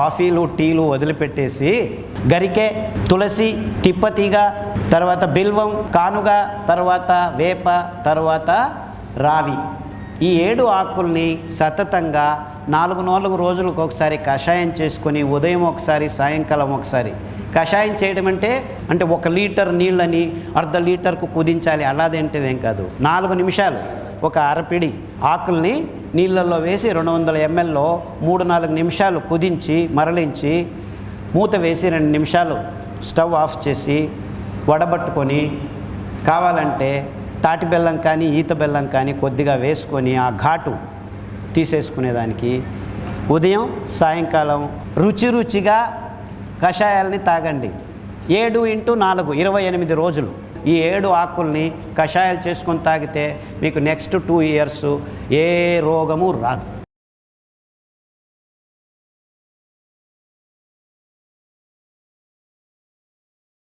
కాఫీలు టీలు వదిలిపెట్టేసి గరికే తులసి తిప్పతీగ తర్వాత బిల్వం కానుగ తర్వాత వేప తర్వాత రావి. ఈ ఏడు ఆకుల్ని సతతంగా నాలుగు నాలుగు రోజులకు ఒకసారి కషాయం చేసుకొని ఉదయం ఒకసారి సాయంకాలం ఒకసారి కషాయం చేయడం అంటే అంటే ఒక లీటర్ నీళ్ళని అర్ధ లీటర్కు కుదించాలి. అలాదేంటిదేం కాదు. నాలుగు నిమిషాలు ఒక అరపిడి ఆకుల్ని నీళ్ళల్లో వేసి రెండు వందల ఎంఎల్లో మూడు నాలుగు నిమిషాలు కుదించి మరలించి మూత వేసి రెండు నిమిషాలు స్టవ్ ఆఫ్ చేసి వడబట్టుకొని కావాలంటే తాటి బెల్లం కానీ ఈత బెల్లం కానీ కొద్దిగా వేసుకొని ఆ ఘాటు తీసేసుకునేదానికి ఉదయం సాయంకాలం రుచి రుచిగా కషాయాల్ని తాగండి. ఏడు ఇంటూ నాలుగు ఇరవై ఎనిమిది రోజులు. ఈ ఏడు ఆకుల్ని కషాయాలు చేసుకొని తాగితే మీకు నెక్స్ట్ టూ ఇయర్స్ ఏ రోగము రాదు.